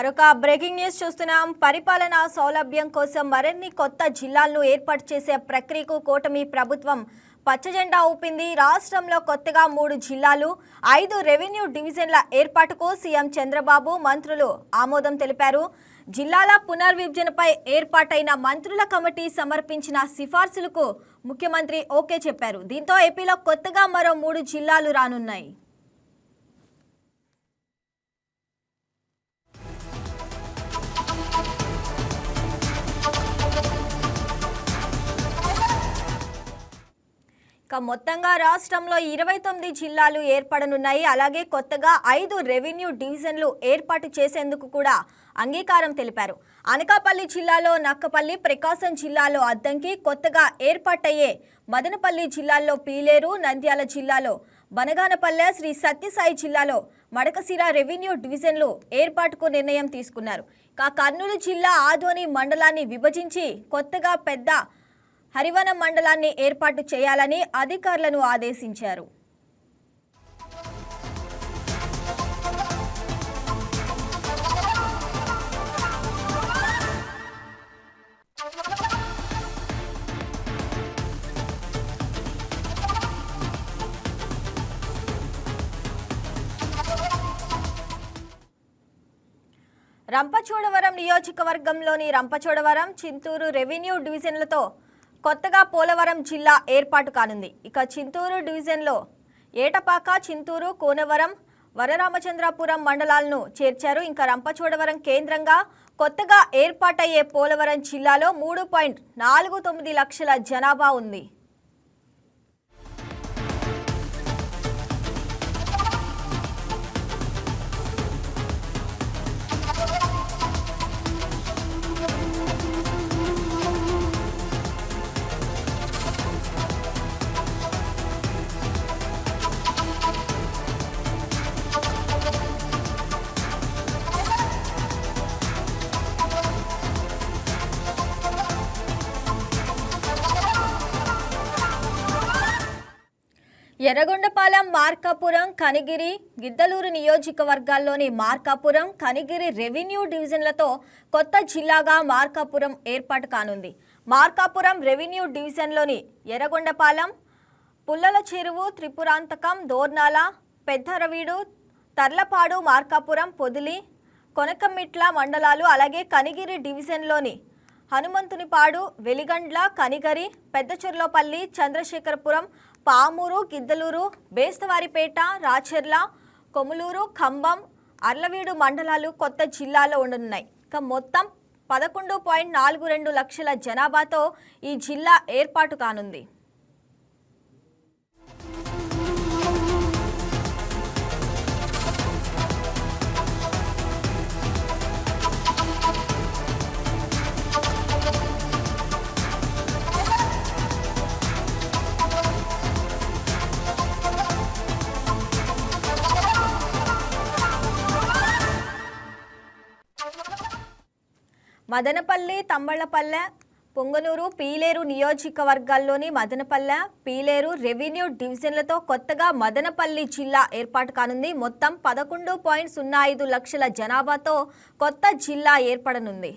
మరొక breaking news చూస్తున్నాం. పరిపాలన సౌలభ్యం కోసం మరిన్ని కొత్త జిల్లాలను ఏర్పాటు చేసే ప్రక్రియకు కూటమి ప్రభుత్వం పచ్చజెండా ఊపింది. రాష్ట్రంలో కొత్తగా మూడు జిల్లాలు ఐదు రెవెన్యూ డివిజన్ల ఏర్పాటుకు సీఎం చంద్రబాబు మంత్రులు ఆమోదం తెలిపారు. జిల్లాల పునర్విభజనపై ఏర్పాటైన మంత్రుల కమిటీ సమర్పించిన సిఫార్సులకు ముఖ్యమంత్రి ఓకే చెప్పారు. దీంతో ఏపీలో కొత్తగా మరో మూడు జిల్లాలు రానున్నాయి. మొత్తంగా రాష్ట్రంలో ఇరవై తొమ్మిది జిల్లాలు ఏర్పడనున్నాయి. అలాగే కొత్తగా ఐదు రెవెన్యూ డివిజన్లు ఏర్పాటు చేసేందుకు కూడా అంగీకారం తెలిపారు. అనకాపల్లి జిల్లాలో నక్కపల్లి ప్రకాశం జిల్లాలో అద్దంకి కొత్తగా ఏర్పాటయ్యే మదనపల్లి జిల్లాలో పీలేరు నంద్యాల జిల్లాలో బనగానపల్లె శ్రీ సత్యసాయి జిల్లాలో మడకసిర రెవెన్యూ డివిజన్లు ఏర్పాటుకు నిర్ణయం తీసుకున్నారు. కా కర్నూలు జిల్లా ఆదోని మండలాన్ని విభజించి కొత్తగా పెద్ద హరివనం మండలాన్ని ఏర్పాటు చేయాలని అధికారులను ఆదేశించారు. రంపచోడవరం నియోజకవర్గంలోని రంపచోడవరం చింతూరు రెవెన్యూ డివిజన్లతో కొత్తగా పోలవరం జిల్లా ఏర్పాటు కానుంది. ఇక చింతూరు డివిజన్లో ఏటపాక చింతూరు కోనవరం వరరామచంద్రాపురం మండలాలను చేర్చారు. ఇంకా రంపచోడవరం కేంద్రంగా కొత్తగా ఏర్పాటయ్యే పోలవరం జిల్లాలో మూడు పాయింట్ నాలుగు తొమ్మిది లక్షల జనాభా ఉంది. ఎర్రగొండపాలెం మార్కాపురం కనిగిరి గిద్దలూరు నియోజకవర్గాల్లోని మార్కాపురం కనిగిరి రెవెన్యూ డివిజన్లతో కొత్త జిల్లాగా మార్కాపురం ఏర్పాటు కానుంది. మార్కాపురం రెవెన్యూ డివిజన్లోని ఎర్రగొండపాలెం పుల్లల చెరువు త్రిపురాంతకం దోర్నాల పెద్దరవీడు తర్లపాడు మార్కాపురం పొదిలి కొనకమిట్ల మండలాలు అలాగే కనిగిరి డివిజన్లోని హనుమంతునిపాడు వెలిగండ్ల కనిగరి పెద్దచెర్లోపల్లి చంద్రశేఖరపురం పామూరు గిద్దలూరు బేస్తవారిపేట రాచెర్ల కొములూరు ఖమ్మం అర్లవీడు మండలాలు కొత్త జిల్లాలో ఉండనున్నాయి. ఇక మొత్తం పదకొండు పాయింట్ నాలుగు రెండు లక్షల జనాభాతో ఈ జిల్లా ఏర్పాటు కానుంది. మదనపల్లి తంబళ్ళపల్లె పొంగనూరు పీలేరు నియోజకవర్గాల్లోని మదనపల్లె పీలేరు రెవెన్యూ డివిజన్లతో కొత్తగా మదనపల్లి జిల్లా ఏర్పాటు కానుంది. మొత్తం పదకొండు పాయింట్ సున్నా ఐదు లక్షల జనాభాతో కొత్త జిల్లా ఏర్పడనుంది.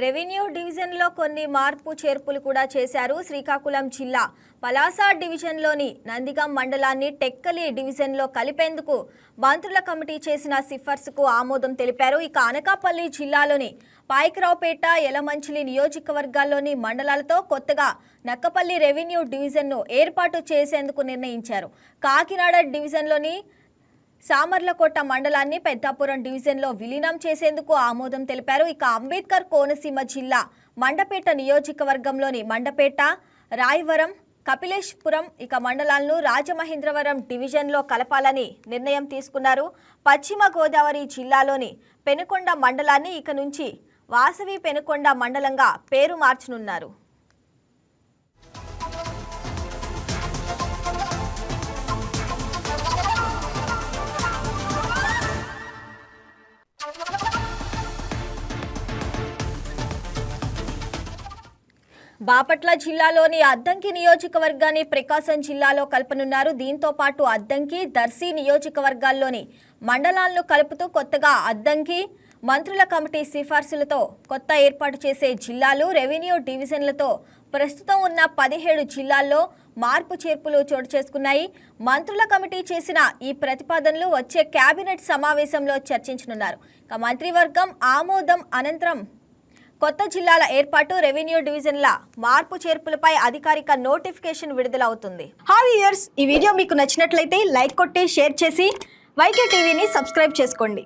రెవెన్యూ డివిజన్లో కొన్ని మార్పు చేర్పులు కూడా చేశారు శ్రీకాకుళం జిల్లా. పలాస డివిజన్లోని నందిగం మండలాన్ని టెక్కలి డివిజన్లో కలిపేందుకు మంత్రుల కమిటీ చేసిన సిఫార్సుకు ఆమోదం తెలిపారు. ఇక అనకాపల్లి జిల్లాలోని పాయకరావుపేట యలమంచిలి నియోజకవర్గాల్లోని మండలాలతో కొత్తగా నక్కపల్లి రెవెన్యూ డివిజన్ను ఏర్పాటు చేసేందుకు నిర్ణయించారు. కాకినాడ డివిజన్లోని సామర్లకోట మండలాన్ని పెద్దాపురం డివిజన్లో విలీనం చేసేందుకు ఆమోదం తెలిపారు. ఇక అంబేద్కర్ కోనసీమ జిల్లా మండపేట నియోజకవర్గంలోని మండపేట రాయవరం కపిలేష్పురం ఇక మండలాలను రాజమహేంద్రవరం డివిజన్లో కలపాలని నిర్ణయం తీసుకున్నారు. పశ్చిమ గోదావరి జిల్లాలోని పెనుకొండ మండలాన్ని ఇక నుంచి వాసవి పెనుకొండ మండలంగా పేరు మార్చనున్నారు. బాపట్ల జిల్లాలోని అద్దంకి నియోజకవర్గాన్ని ప్రకాశం జిల్లాలో కలపనున్నారు. దీంతో పాటు అద్దంకి దర్శి నియోజకవర్గాల్లోని మండలాలను కలుపుతూ కొత్తగా అద్దంకి మంత్రుల కమిటీ సిఫార్సులతో కొత్త ఏర్పాటు చేసే జిల్లాలు రెవెన్యూ డివిజన్లతో ప్రస్తుతం ఉన్న పదిహేడు జిల్లాల్లో మార్పు చేర్పులు చోటు చేసుకున్నాయి. మంత్రుల కమిటీ చేసిన ఈ ప్రతిపాదనలు వచ్చే కేబినెట్ సమావేశంలో చర్చించనున్నారు. ఇక మంత్రివర్గం ఆమోదం అనంతరం కొత్త జిల్లాల ఏర్పాటు రెవెన్యూ డివిజన్ల మార్పు చేర్పులపై అధికారిక నోటిఫికేషన్ విడుదలవుతుంది. హాయ్ ఇయర్స్ ఈ వీడియో మీకు నచ్చినట్లయితే లైక్ కొట్టి షేర్ చేసి వైకే టీవీని సబ్స్క్రైబ్ చేసుకోండి.